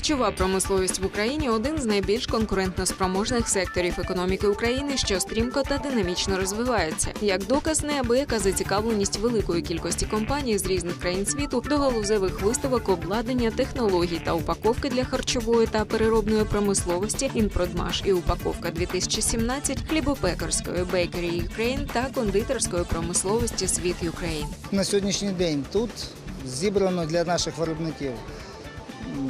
Харчова промисловість в Україні один з найбільш конкурентноспроможних секторів економіки України, що стрімко та динамічно розвивається. Як доказ, неабияка зацікавленість великої кількості компаній з різних країн світу до галузевих виставок обладнання, технологій та упаковки для харчової та переробної промисловості «Інпродмаш» і упаковка 2017 хлібопекарської Bakery Ukraine та кондитерської промисловості Світ Ukraine. На сьогоднішній день тут зібрано для наших виробників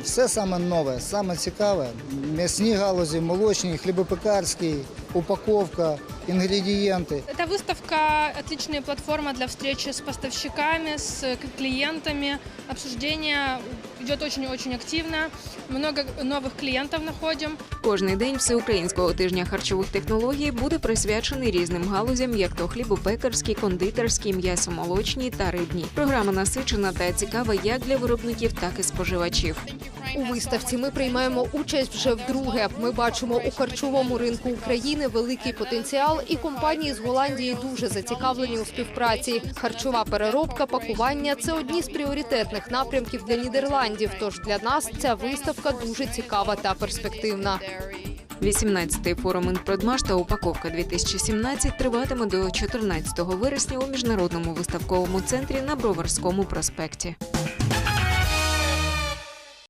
все саме нове, саме цікаве. М'ясні галузі, молочні, хлібопекарські, упаковка, інгредієнти. Ця виставка – отличная платформа для зустрічі з поставщиками, з клієнтами, клиентами. Идет очень-очень активно. Много новых клиентов находим. Кожний день всеукраїнського тижня харчових технологій буде присвячений різним галузям, як то хлібопекарські, кондитерські, м'ясомолочні та рибні. Програма насичена та цікава як для виробників, так і споживачів. У виставці ми приймаємо участь вже вдруге. Ми бачимо у харчовому ринку України великий потенціал, і компанії з Голландії дуже зацікавлені у співпраці. Харчова переробка, пакування це одні з пріоритетних напрямків для Нідерландів. Тож для нас ця виставка дуже цікава та перспективна. 18-й форум «Інпродмаш» та упаковка 2017 триватиме до 14 вересня у міжнародному виставковому центрі на Броварському проспекті.